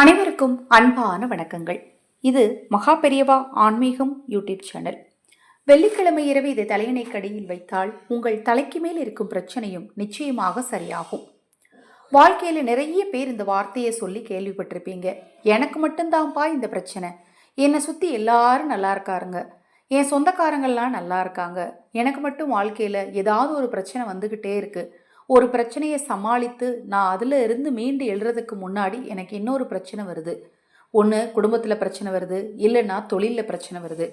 அனைவருக்கும் அன்பான வணக்கங்கள். இது மகா பெரியவா ஆன்மீகம் யூடியூப் சேனல். வெள்ளிக்கிழமை இரவு இதை தலையணைக்கடியில் வைத்தால் உங்கள் தலைக்கு மேல் இருக்கும் பிரச்சனையும் நிச்சயமாக சரியாகும். வாழ்க்கையில் நிறைய பேர் இந்த வார்த்தையை சொல்லி கேள்விப்பட்டிருப்பீங்க. எனக்கு மட்டும்தான்ப்பா இந்த பிரச்சனை? என்னை சுற்றி எல்லாரும் நல்லா இருக்காருங்க. என் சொந்தக்காரங்கள்லாம் நல்லா இருக்காங்க. எனக்கு மட்டும் வாழ்க்கையில் ஏதாவது ஒரு பிரச்சனை வந்துக்கிட்டே இருக்குது ஒரு பிரச்சனையை சமாளித்து நான் அதில் இருந்து மீண்டு எழுறதுக்கு முன்னாடி எனக்கு இன்னொரு பிரச்சனை வருது. ஒன்று குடும்பத்தில் பிரச்சனை வருது. இல்லைன்னா தொழிலில் பிரச்சனை வருது.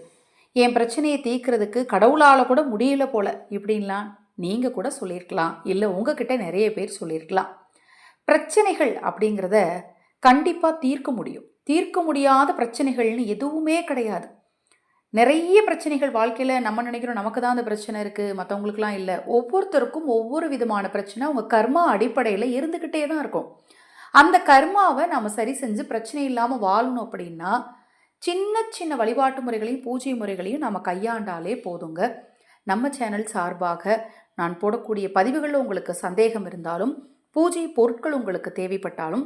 என் பிரச்சனையை தீர்க்கறதுக்கு கடவுளால் கூட முடியல போல. இப்படின்லாம் நீங்கள் கூட சொல்லியிருக்கலாம் இல்லை உங்ககிட்ட நிறைய பேர் சொல்லியிருக்கலாம் பிரச்சனைகள் அப்படிங்கிறத கண்டிப்பாக தீர்க்க முடியும். தீர்க்க முடியாத பிரச்சனைகள்னு எதுவுமே கிடையாது. நிறைய பிரச்சனைகள் வாழ்க்கையில் நம்ம நினைக்கிறோம். நமக்கு தான் அந்த பிரச்சனை இருக்குது மற்றவங்களுக்குலாம் இல்லை. ஒவ்வொருத்தருக்கும் ஒவ்வொரு விதமான பிரச்சனை அவங்க கர்மா அடிப்படையில் இருந்துக்கிட்டே தான் இருக்கும். அந்த கர்மாவை நாம் சரி செஞ்சு பிரச்சனை இல்லாமல் வாழணும் அப்படின்னா சின்ன சின்ன வழிபாட்டு முறைகளையும் பூஜை முறைகளையும் நாம் கையாண்டாலே போதுங்க. நம்ம சேனல் சார்பாக நான் போடக்கூடிய பதிவுகளில் உங்களுக்கு சந்தேகம் இருந்தாலும் பூஜை பொருட்கள் உங்களுக்கு தேவைப்பட்டாலும்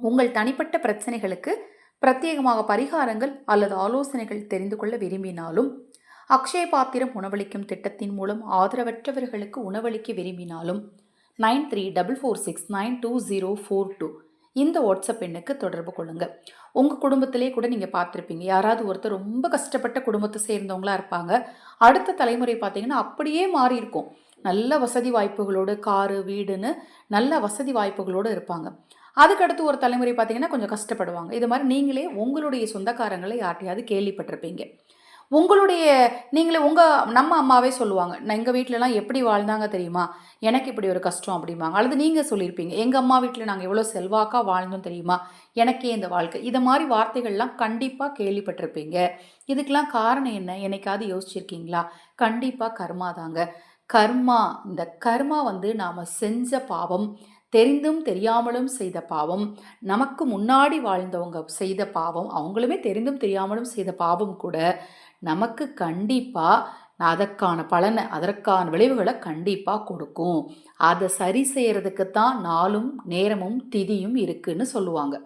உங்கள் தனிப்பட்ட பிரச்சனைகளுக்கு பிரத்யேகமாக பரிகாரங்கள் அல்லது ஆலோசனைகள் தெரிந்து கொள்ள விரும்பினாலும் அக்ஷய பாத்திரம் உணவளிக்கும் திட்டத்தின் மூலம் ஆதரவற்றவர்களுக்கு உணவளிக்க விரும்பினாலும் nine three double four six nine two zero four two இந்த வாட்ஸ்அப் எண்ணுக்கு தொடர்பு கொள்ளுங்கள் உங்கள் குடும்பத்திலே கூட நீங்கள் பார்த்துருப்பீங்க. யாராவது ஒருத்தர் ரொம்ப கஷ்டப்பட்ட குடும்பத்தை சேர்ந்தவங்களா இருப்பாங்க. அடுத்த தலைமுறை பார்த்தீங்கன்னா அப்படியே மாறி இருக்கும். நல்ல வசதி வாய்ப்புகளோடு காரு வீடுன்னு நல்ல வசதி வாய்ப்புகளோடு இருப்பாங்க. அதுக்கடுத்து ஒரு தலைமுறை பார்த்தீங்கன்னா கொஞ்சம் கஷ்டப்படுவாங்க. இது மாதிரி நீங்களே உங்களுடைய சொந்தக்காரங்களை யார்ட்டையாவது கேள்விப்பட்டிருப்பீங்க. உங்களுடைய நீங்களே உங்கள் நம்ம அம்மாவே சொல்லுவாங்க நான் எங்கள் வீட்டிலலாம் எப்படி வாழ்ந்தாங்க தெரியுமா? எனக்கு இப்படி ஒரு கஷ்டம் அப்படிம்பாங்க. அல்லது நீங்கள் சொல்லியிருப்பீங்க எங்கள் அம்மா வீட்டில் நாங்கள் எவ்வளோ செல்வாக்காக வாழ்ந்தோம் தெரியுமா? எனக்கே இந்த வாழ்க்கை. இதை மாதிரி வார்த்தைகள்லாம் கண்டிப்பாக கேள்விப்பட்டிருப்பீங்க. இதுக்கெலாம் காரணம் என்ன? என்னைக்காவது யோசிச்சிருக்கீங்களா? கண்டிப்பாக கர்மா தாங்க. கர்மா இந்த கர்மா வந்து நாம் செஞ்ச பாவம் தெரிந்தும் தெரியாமலும் செய்த பாவம் நமக்கு முன்னாடி வாழ்ந்தவங்க செய்த பாவம் அவங்களுமே தெரிந்தும் தெரியாமலும் செய்த பாவம் கூட நமக்கு கண்டிப்பாக அதற்கான பலனை அதற்கான விளைவுகளை கண்டிப்பாக கொடுக்கும். அதை சரி செய்கிறதுக்கு தான் நாளும் நேரமும் திதியும் இருக்குன்னு சொல்லுவாங்க.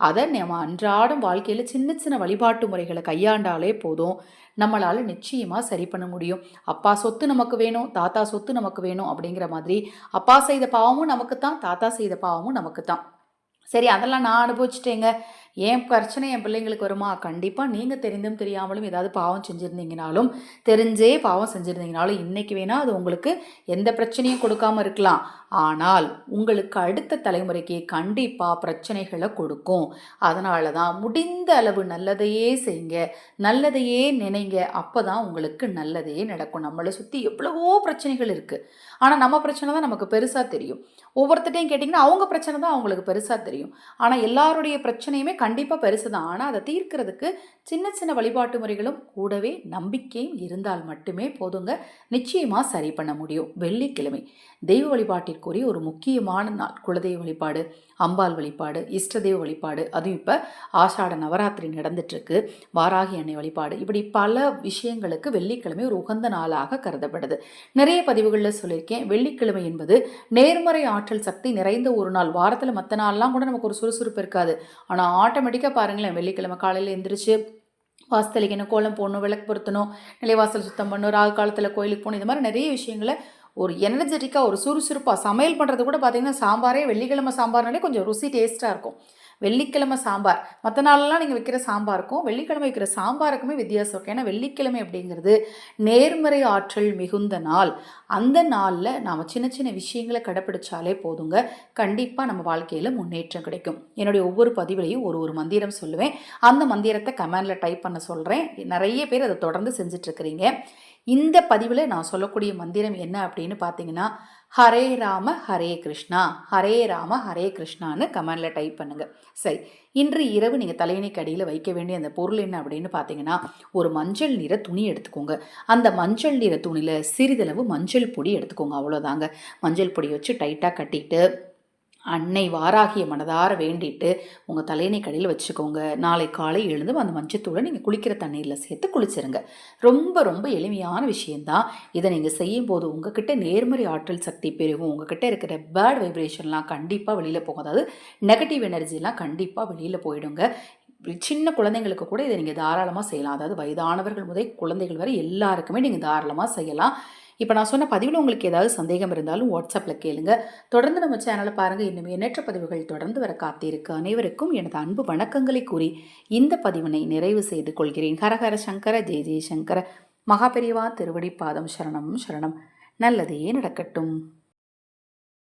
அதை நம்ம அன்றாடம் வாழ்க்கையில் சின்ன சின்ன வழிபாட்டு முறைகளை கையாண்டாலே போதும். நம்மளால் நிச்சயமாக சரி பண்ண முடியும். அப்பா சொத்து நமக்கு வேணும் தாத்தா சொத்து நமக்கு வேணும் அப்படிங்கிற மாதிரி அப்பா செய்த பாவமும் நமக்கு தான் தாத்தா செய்த பாவமும் நமக்கு தான் சரி அதெல்லாம் நான் அனுபவிச்சிட்டேங்க. ஏன் பிரச்சனை என் பிள்ளைங்களுக்கு வருமா? கண்டிப்பாக நீங்கள் தெரிந்தும் தெரியாமலும் ஏதாவது பாவம் செஞ்சுருந்தீங்கனாலும் தெரிஞ்சே பாவம் செஞ்சுருந்தீங்கனாலும் இன்றைக்கி வேணால் அது உங்களுக்கு எந்த பிரச்சனையும் கொடுக்காம இருக்கலாம். ஆனால் உங்களுக்கு அடுத்த தலைமுறைக்கு கண்டிப்பாக பிரச்சனைகளை கொடுக்கும். அதனால தான் முடிந்த அளவு நல்லதையே செய்யுங்க நல்லதையே நினைங்க. அப்போ தான் உங்களுக்கு நல்லதே நடக்கும். நம்மளை சுற்றி எவ்வளவோ பிரச்சனைகள் இருக்குது ஆனால் நம்ம பிரச்சனை தான் நமக்கு பெருசாக தெரியும். ஒவ்வொருத்தட்டையும் கேட்டிங்கன்னா அவங்க பிரச்சனை தான் அவங்களுக்கு பெருசாக தெரியும். ஆனால் எல்லாருடைய பிரச்சனையுமே கண்டிப்பாக பெருசு தான். ஆனால் அதை தீர்க்கிறதுக்கு சின்ன சின்ன வழிபாட்டு முறைகளும் கூடவே நம்பிக்கையும் இருந்தால் மட்டுமே போதுங்க. நிச்சயமாக சரி பண்ண முடியும். வெள்ளிக்கிழமை. தெய்வ வழிபாட்டிற்குரிய ஒரு முக்கியமான நாள். குலதெய்வ வழிபாடு அம்பாள் வழிபாடு இஷ்டதெய்வ வழிபாடு. அதுவும் இப்போ ஆஷாட நவராத்திரி நடந்துட்டுருக்கு. வாராகி அன்னை வழிபாடு. இப்படி பல விஷயங்களுக்கு வெள்ளிக்கிழமை ஒரு உகந்த நாளாக கருதப்படுது. நிறைய பதிவுகளில் சொல்லியிருக்கேன். வெள்ளிக்கிழமை என்பது நேர்மறை ஆற்றல் சக்தி நிறைந்த ஒரு நாள். வாரத்தில் மற்ற நாள்லாம் கூட நமக்கு ஒரு சுறுசுறுப்பு இருக்காது. ஆனால் ஆட்டோமேட்டிக்காக பாருங்களேன் வெள்ளிக்கிழமை காலையில் எழுந்திரிச்சு வாசத்தளிக்கணும் கோலம் போடணும் விளக்கு பொருத்தணும் நிலைவாசல் சுத்தம் பண்ணணும் ராகு காலத்தில் கோயிலுக்கு போகணும் இது மாதிரி நிறைய விஷயங்களை ஒரு எனர்ஜெட்டிக்காக ஒரு சுறுசுறுப்பாக சமையல் பண்ணுறது கூட பார்த்திங்கன்னா சாம்பாரே வெள்ளிக்கிழமை சாம்பார்னாலே கொஞ்சம் ருசி டேஸ்ட்டாக இருக்கும். வெள்ளிக்கிழமை சாம்பார். மற்ற நாளெல்லாம் நீங்கள் வைக்கிற சாம்பாருக்கும் வெள்ளிக்கிழமை வைக்கிற சாம்பாருக்குமே வித்தியாசம் இருக்கும் ஏன்னா வெள்ளிக்கிழமை அப்படிங்கிறது நேர்மறை ஆற்றல் மிகுந்த நாள். அந்த நாளில் நாம் சின்ன சின்ன விஷயங்களை கடைப்பிடிச்சாலே போதுங்க. கண்டிப்பாக நம்ம வாழ்க்கையில் முன்னேற்றம் கிடைக்கும். என்னுடைய ஒவ்வொரு பதிவிலையும் ஒரு ஒரு மந்திரம் சொல்லுவேன். அந்த மந்திரத்தை கமெண்டில் டைப் பண்ண சொல்கிறேன் நிறைய பேர் அதை தொடர்ந்து செஞ்சிட்ருக்கிறீங்க இந்த பதிவில் நான் சொல்லக்கூடிய மந்திரம் என்ன அப்படின்னு பார்த்தீங்கன்னா ஹரே ராம ஹரே கிருஷ்ணா. ஹரே ராம ஹரே கிருஷ்ணான்னு கமெண்டில் டைப் பண்ணுங்கள் சரி இன்று இரவு நீங்கள் தலையணைக்கு அடியில் வைக்க வேண்டிய அந்த பொருள் என்ன அப்படின்னு பார்த்தீங்கன்னா ஒரு மஞ்சள் நிற துணி எடுத்துக்கோங்க. அந்த மஞ்சள் நிற துணியில் சிறிதளவு மஞ்சள் பொடி எடுத்துக்கோங்க அவ்வளோதாங்க மஞ்சள் பொடி வச்சு டைட்டாக கட்டிட்டு அன்னை வாராகிய மனதார வேண்டிட்டு உங்கள் தலையணை கடையில் வச்சுக்கோங்க. நாளை காலை எழுந்து அந்த மஞ்சத்தூளை நீங்கள் குளிக்கிற தண்ணீரில் சேர்த்து குளிச்சிருங்க. ரொம்ப ரொம்ப எளிமையான விஷயந்தான் இதை நீங்கள் செய்யும்போது உங்ககிட்ட நேர்மறை ஆற்றல் சக்தி பெருகும். உங்ககிட்ட இருக்கிற பேட் வைப்ரேஷன்லாம் கண்டிப்பாக வெளியில் போகும். அதாவது நெகட்டிவ் எனர்ஜிலாம் கண்டிப்பாக வெளியில் போயிடுங்க. சின்ன குழந்தைங்களுக்கு கூட இதை நீங்கள் தாராளமாக செய்யலாம். அதாவது வயதானவர்கள் முதல் குழந்தைகள் வரை எல்லாருக்குமே நீங்கள் தாராளமாக செய்யலாம். இப்போ நான் சொன்ன பதிவில் உங்களுக்கு ஏதாவது சந்தேகம் இருந்தாலும் வாட்ஸ்அப்பில் கேளுங்க. தொடர்ந்து நம்ம சேனலை பாருங்கள் இன்னும் எண்ணற்ற பதிவுகள் தொடர்ந்து வர காத்திருக்கு. அனைவருக்கும் எனது அன்பு வணக்கங்களை கூறி இந்த பதிவினை நிறைவு செய்து கொள்கிறேன். ஹரஹர சங்கர ஜெய ஜெயசங்கர மகாபெரிவா திருவடி பாதம் சரணம் சரணம். நல்லதே நடக்கட்டும்.